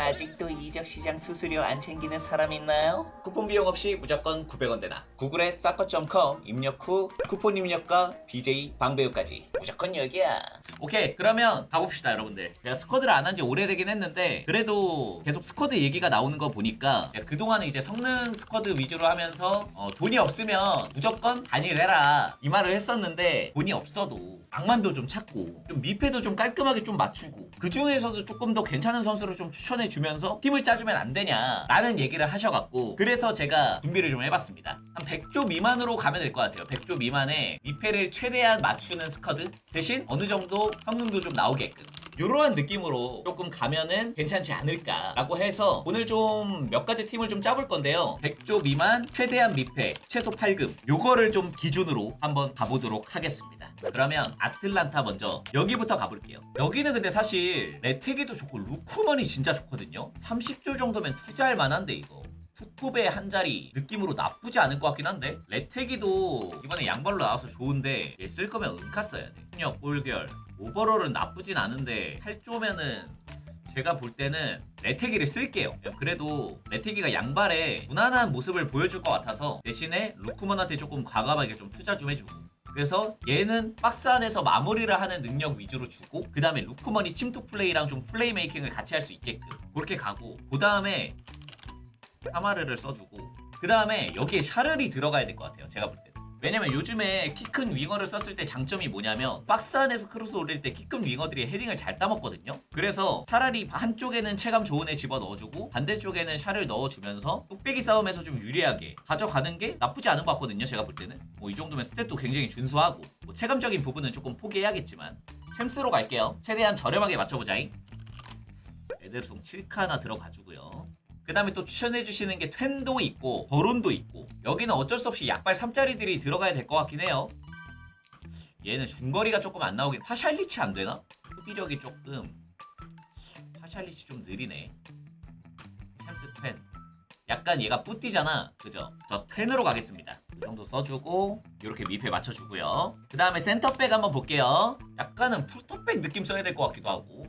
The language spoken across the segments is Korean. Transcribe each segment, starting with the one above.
아직도 이적 시장 수수료 안 챙기는 사람 있나요? 쿠폰 비용 없이 무조건 900원 되나. 구글에 사커.com 입력 후 쿠폰 입력과 BJ 방배우까지 무조건 여기야. 오케이 그러면 가봅시다 여러분들. 제가 스쿼드를 안 한 지 오래되긴 했는데 그래도 계속 스쿼드 얘기가 나오는 거 보니까 그동안은 이제 성능 스쿼드 위주로 하면서 어, 돈이 없으면 무조건 단일 해라 이 말을 했었는데 돈이 없어도 악만도 좀 찾고 좀 미패도 좀 깔끔하게 좀 맞추고 그 중에서도 조금 더 괜찮은 선수를 좀 추천해 주면서 팀을 짜주면 안 되냐 라는 얘기를 하셔갖고 그래서 제가 준비를 좀 해봤습니다. 한 100조 미만으로 가면 될 것 같아요. 100조 미만에 미패를 최대한 맞추는 스쿼드 대신 어느 정도 성능도 좀 나오게끔 이러한 느낌으로 조금 가면은 괜찮지 않을까라고 해서 오늘 좀 몇 가지 팀을 좀 짜볼 건데요. 100조 미만 최대한 미패 최소 8금 요거를 좀 기준으로 한번 가보도록 하겠습니다. 그러면 아틀란타 먼저 여기부터 가볼게요. 여기는 근데 사실 레테기도 좋고 루쿠먼이 진짜 좋거든요. 30조 정도면 투자할 만한데 이거. 투톱의 한 자리 느낌으로 나쁘지 않을 것 같긴 한데 레테기도 이번에 양발로 나와서 좋은데 얘 쓸 거면 은카 써야 돼. 협력 볼결 오버롤은 나쁘진 않은데 8조면은 제가 볼 때는 레테기를 쓸게요. 그래도 레테기가 양발에 무난한 모습을 보여줄 것 같아서 대신에 루크먼한테 조금 과감하게 좀 투자 좀 해주고. 그래서 얘는 박스 안에서 마무리를 하는 능력 위주로 주고 그 다음에 루크먼이 침투 플레이랑 좀 플레이 메이킹을 같이 할 수 있게끔 그렇게 가고 그 다음에 사마르를 써주고 그 다음에 여기에 샤를이 들어가야 될 것 같아요 제가 볼 때는. 왜냐면 요즘에 키 큰 윙어를 썼을 때 장점이 뭐냐면 박스 안에서 크로스 올릴 때 키 큰 윙어들이 헤딩을 잘 따먹거든요. 그래서 차라리 한쪽에는 체감 좋은 애 집어 넣어주고 반대쪽에는 샤를 넣어주면서 뚝배기 싸움에서 좀 유리하게 가져가는 게 나쁘지 않은 것 같거든요 제가 볼 때는. 뭐 이 정도면 스탯도 굉장히 준수하고 뭐 체감적인 부분은 조금 포기해야겠지만. 챔스로 갈게요. 최대한 저렴하게 맞춰보자잉. 에데르송 7카 하나 들어가주고요 그 다음에 또 추천해주시는 게 텐도 있고 버론도 있고 여기는 어쩔 수 없이 약발 3짜리들이 들어가야 될 것 같긴 해요. 얘는 중거리가 조금 안 나오긴 파샬리치 안 되나? 수비력이 조금 파샬리치 좀 느리네. 샘스 텐. 약간 얘가 뿌띠잖아. 그죠? 저 텐으로 가겠습니다. 이 정도 써주고 이렇게 미패 맞춰주고요. 그 다음에 센터백 한번 볼게요. 약간은 풀터백 느낌 써야 될 것 같기도 하고.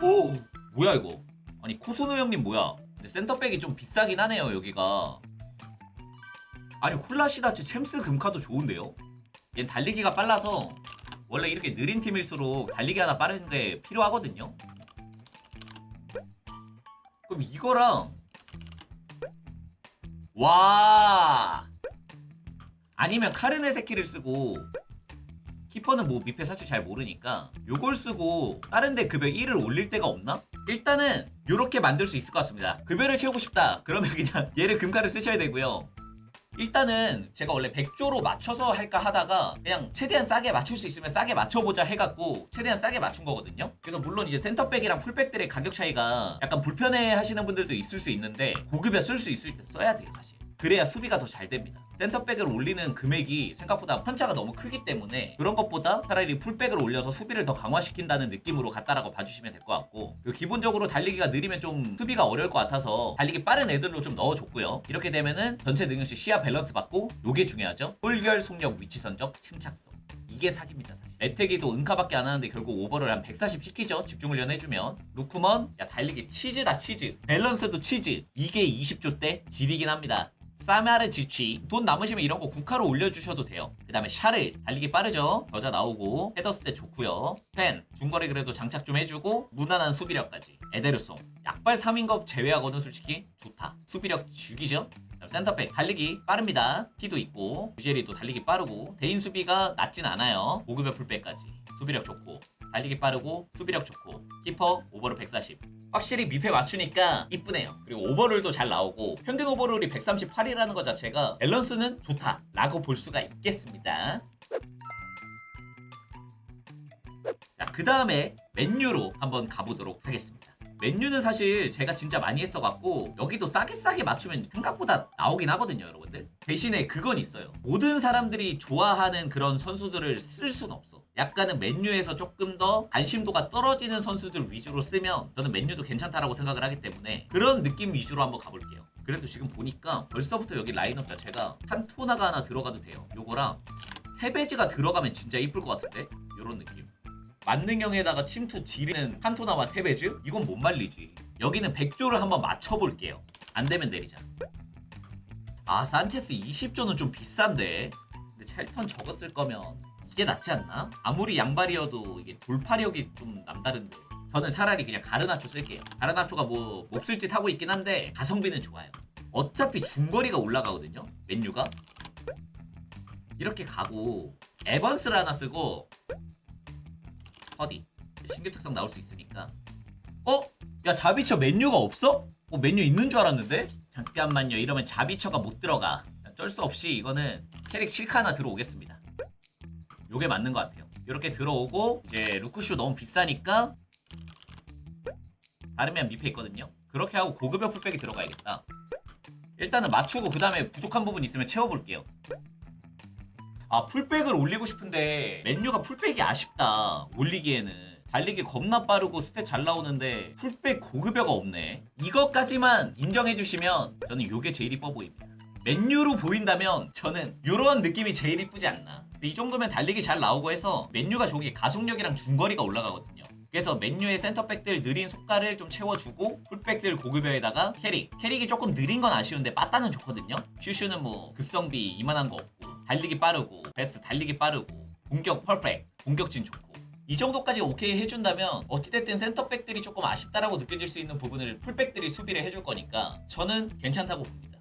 오! 뭐야 이거 아니 코스노 형님 뭐야? 근데 센터백이 좀 비싸긴 하네요 여기가. 아니 콜라시다치 챔스 금카도 좋은데요? 얜 달리기가 빨라서 원래 이렇게 느린 팀일수록 달리기 하나 빠른 게 필요하거든요? 그럼 이거랑 와! 아니면 카르네세키를 쓰고 키퍼는 뭐 미패 사실 잘 모르니까 요걸 쓰고 다른 데 급여 1을 올릴 데가 없나? 일단은 요렇게 만들 수 있을 것 같습니다. 급여를 채우고 싶다. 그러면 그냥 얘를 금가를 쓰셔야 되고요. 일단은 제가 원래 100조로 맞춰서 할까 하다가 그냥 최대한 싸게 맞출 수 있으면 싸게 맞춰보자 해갖고 최대한 싸게 맞춘 거거든요. 그래서 물론 이제 센터백이랑 풀백들의 가격 차이가 약간 불편해 하시는 분들도 있을 수 있는데 고급여 쓸수 있을 때 써야 돼요 사실 그래야 수비가 더 잘 됩니다. 센터백을 올리는 금액이 생각보다 편차가 너무 크기 때문에 그런 것보다 차라리 풀백을 올려서 수비를 더 강화시킨다는 느낌으로 갔다라고 봐주시면 될 것 같고 그리고 기본적으로 달리기가 느리면 좀 수비가 어려울 것 같아서 달리기 빠른 애들로 좀 넣어줬고요. 이렇게 되면은 전체 능력치 시야 밸런스 받고 요게 중요하죠. 홀결 속력 위치 선적 침착성. 이게 사기입니다 사실. 레테기도 은카밖에 안 하는데 결국 오버를 한 140 시키죠. 집중 훈련 해주면. 루크먼 야 달리기 치즈다 치즈. 밸런스도 치즈. 이게 20조 대 질이긴 합니다 사마르 지치 돈 남으시면 이런 거 국화로 올려주셔도 돼요. 그 다음에 샤르 달리기 빠르죠? 여자 나오고 헤더 스탯 좋고요. 펜 중거리 그래도 장착 좀 해주고 무난한 수비력까지. 에데르송 약발 3인 것 제외하고는 솔직히 좋다. 수비력 죽이죠? 센터백 달리기 빠릅니다. 키도 있고 유제리도 달리기 빠르고 대인 수비가 낮진 않아요. 고급의 풀백까지. 수비력 좋고 달리기 빠르고 수비력 좋고. 키퍼 오버를 140 확실히 미패 맞추니까 이쁘네요 그리고 오버롤도 잘 나오고 평균 오버롤이 138이라는 것 자체가 밸런스는 좋다라고 볼 수가 있겠습니다 자, 그 다음에 맨유로 한번 가보도록 하겠습니다. 맨유는 사실 제가 진짜 많이 했어갖고 여기도 싸게 싸게 맞추면 생각보다 나오긴 하거든요 여러분들. 대신에 그건 있어요. 모든 사람들이 좋아하는 그런 선수들을 쓸 순 없어. 약간은 맨유에서 조금 더 관심도가 떨어지는 선수들 위주로 쓰면 저는 맨유도 괜찮다라고 생각을 하기 때문에 그런 느낌 위주로 한번 가볼게요. 그래도 지금 보니까 벌써부터 여기 라인업 자체가 칸토나가 하나 들어가도 돼요. 요거랑 테베즈가 들어가면 진짜 이쁠 것 같은데? 요런 느낌 만능형에다가 침투 지리는 판토나와 테베즈? 이건 못 말리지. 여기는 백조를 한번 맞춰볼게요. 안 되면 내리자. 아 산체스 20조는 좀 비싼데. 근데 찰턴 쓸 거면 이게 낫지 않나? 아무리 양발이어도 이게 돌파력이 좀 남다른데. 저는 차라리 그냥 가르나초 쓸게요. 가르나초가 뭐 몹쓸 짓 하고 있긴 한데 가성비는 좋아요. 어차피 중거리가 올라가거든요. 맨유가 이렇게 가고 에번스를 하나 쓰고 어디? 신규 특성 나올 수 있으니까. 어? 야 자비처 맨유가 없어? 어 맨유 있는 줄 알았는데? 잠깐만요. 이러면 자비처가 못 들어가. 쩔 수 없이 이거는 캐릭 실카 하나 들어오겠습니다. 요게 맞는 것 같아요. 이렇게 들어오고 이제 루크쇼 너무 비싸니까 다르면 미페 있거든요. 그렇게 하고 고급형 풀백이 들어가야겠다. 일단은 맞추고 그 다음에 부족한 부분 있으면 채워볼게요 아 풀백을 올리고 싶은데 맨유가 풀백이 아쉽다. 올리기에는. 달리기 겁나 빠르고 스탯 잘 나오는데 풀백 고급여가 없네. 이것까지만 인정해 주시면 저는 요게 제일 이뻐 보입니다. 맨유로 보인다면 저는 요런 느낌이 제일 이쁘지 않나. 이 정도면 달리기 잘 나오고 해서 맨유가 저기 가속력이랑 중거리가 올라가거든요 그래서 맨유의 센터백들 느린 속가를 좀 채워주고 풀백들 고급여에다가 캐릭 캐릭이 조금 느린 건 아쉬운데 빠따는 좋거든요. 슈슈는 뭐 급성비 이만한 거 없고 달리기 빠르고 베스트 달리기 빠르고 공격 퍼펙트 공격진 좋고. 이 정도까지 오케이 해준다면 어찌됐든 센터백들이 조금 아쉽다라고 느껴질 수 있는 부분을 풀백들이 수비를 해줄 거니까 저는 괜찮다고 봅니다.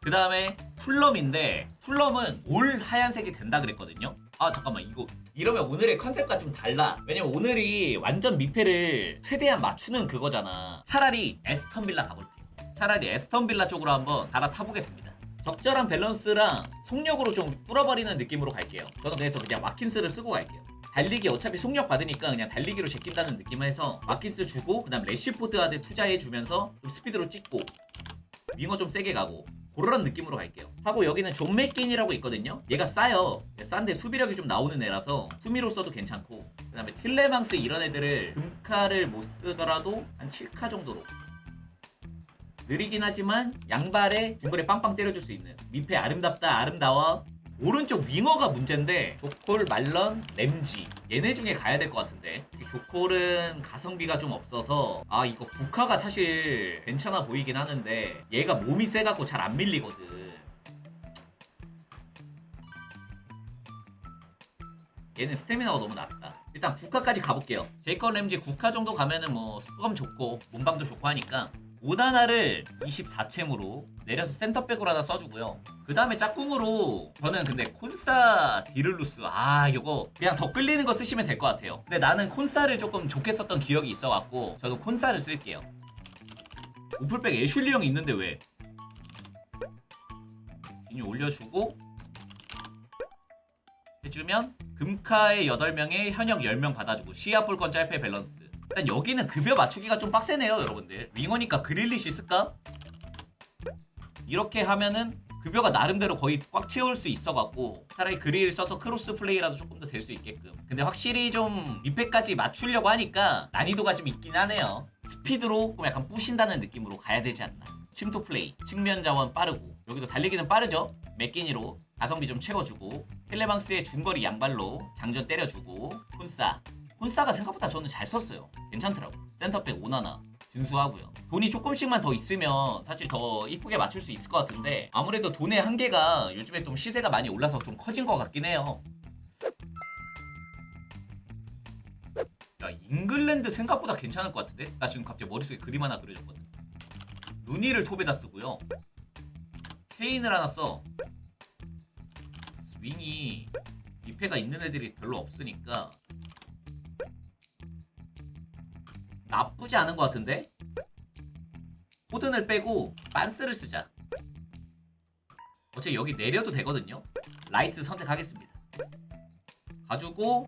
그 다음에 풀럼인데 풀럼은 올 하얀색이 된다 그랬거든요 아 잠깐만. 이거 이러면 오늘의 컨셉과 좀 달라. 왜냐면 오늘이 완전 미패를 최대한 맞추는 그거잖아. 차라리 에스턴 빌라 가볼게. 차라리 에스턴 빌라 쪽으로 한번 갈아타보겠습니다. 적절한 밸런스랑 속력으로 좀 뚫어버리는 느낌으로 갈게요. 저는 그래서 그냥 마킨스를 쓰고 갈게요. 달리기 어차피 속력 받으니까 그냥 달리기로 제낀다는 느낌에서 마킨스 주고 그 다음 레시포드한테 투자해주면서 좀 스피드로 찍고 윙어 좀 세게 가고 그런 느낌으로 갈게요. 하고 여기는 존 맥긴이라고 있거든요. 얘가 싸요. 싼데 수비력이 좀 나오는 애라서 수미로 써도 괜찮고 그 다음에 틸레망스 이런 애들을 금카를 못 쓰더라도 한 7카 정도로 느리긴 하지만 양발에 중거리 빵빵 때려줄 수 있는 미패 아름답다 아름다워 오른쪽 윙어가 문제인데 조콜, 말런, 램지. 얘네 중에 가야 될 것 같은데. 이 조콜은 가성비가 좀 없어서 아 이거 국화가 사실 괜찮아 보이긴 하는데 얘가 몸이 세갖고 잘 안 밀리거든. 얘는 스태미나가 너무 낮다. 일단 국화까지 가볼게요. 제이컨 램지 국화 정도 가면은 뭐 수감 좋고 몸방도 좋고 하니까 5단화를 24챔으로 내려서 센터백으로 하나 써주고요. 그 다음에 짝꿍으로 저는 근데 콘사 디를루스 아 요거 그냥 더 끌리는 거 쓰시면 될 것 같아요. 근데 나는 콘사를 조금 좋게 썼던 기억이 있어갖고 저도 콘사를 쓸게요. 오플백 애슐리 형이 있는데 왜? 진이 올려주고 해주면 금카의 8명에 현역 10명 받아주고 시야 볼건 짤패 밸런스 일단 여기는 급여 맞추기가 좀 빡세네요 여러분들. 윙어니까 그릴리시 쓸까? 이렇게 하면은 급여가 나름대로 거의 꽉 채울 수 있어갖고 차라리 그릴 써서 크로스 플레이라도 조금 더 될 수 있게끔. 근데 확실히 좀 미패까지 맞추려고 하니까 난이도가 좀 있긴 하네요. 스피드로 좀 약간 부신다는 느낌으로 가야 되지 않나. 침투 플레이. 측면 자원 빠르고. 여기도 달리기는 빠르죠? 맥기니로 가성비 좀 채워주고. 텔레망스의 중거리 양발로 장전 때려주고. 콘싸 콘싸가 생각보다 저는 잘 썼어요. 괜찮더라고. 센터백 오나나 준수하고요. 돈이 조금씩만 더 있으면 사실 더 이쁘게 맞출 수 있을 것 같은데 아무래도 돈의 한계가 요즘에 좀 시세가 많이 올라서 좀 커진 것 같긴 해요. 야 잉글랜드 생각보다 괜찮을 것 같은데? 나 지금 갑자기 머릿속에 그림 하나 그려졌거든. 루니를 톱에다 쓰고요. 케인을 하나 써. 윙이 미패가 있는 애들이 별로 없으니까 나쁘지 않은 것 같은데? 호든을 빼고 빤스를 쓰자. 어차피 여기 내려도 되거든요. 라이트 선택하겠습니다. 가지고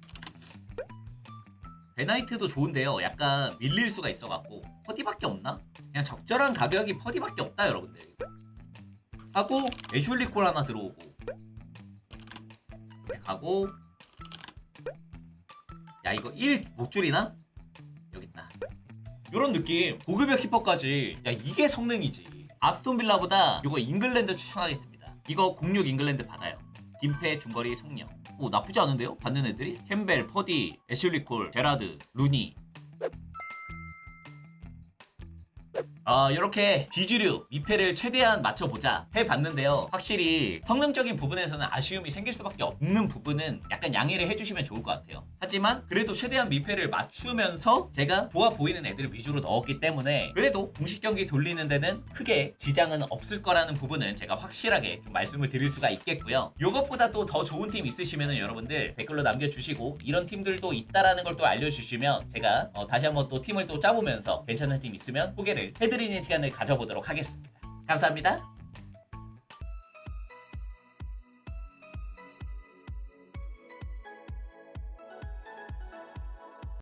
베나이트도 좋은데요. 약간 밀릴 수가 있어갖고 퍼디밖에 없나? 그냥 적절한 가격이 퍼디밖에 없다 여러분들. 하고 애슐리콜 하나 들어오고 이렇게 가고 야 이거 1 못 줄이나? 요런 느낌. 고급여 키퍼까지. 야 이게 성능이지. 아스톤 빌라보다 요거 잉글랜드 추천하겠습니다. 이거 06 잉글랜드 받아요. 김패 중거리 속력 오 나쁘지 않은데요? 받는 애들이? 캠벨, 퍼디, 애슐리 콜, 제라드, 루니 아 이렇게 비주류 미패를 최대한 맞춰보자 해봤는데요. 확실히 성능적인 부분에서는 아쉬움이 생길 수밖에 없는 부분은 약간 양해를 해주시면 좋을 것 같아요. 하지만 그래도 최대한 미패를 맞추면서 제가 좋아 보이는 애들을 위주로 넣었기 때문에 그래도 공식 경기 돌리는 데는 크게 지장은 없을 거라는 부분은 제가 확실하게 좀 말씀을 드릴 수가 있겠고요. 이것보다 또 더 좋은 팀 있으시면 여러분들 댓글로 남겨주시고 이런 팀들도 있다라는 걸 또 알려주시면 제가 어, 다시 한번 또 팀을 또 짜보면서 괜찮은 팀 있으면 소개를 해드 리는 시간을 가져보도록 하겠습니다. 감사합니다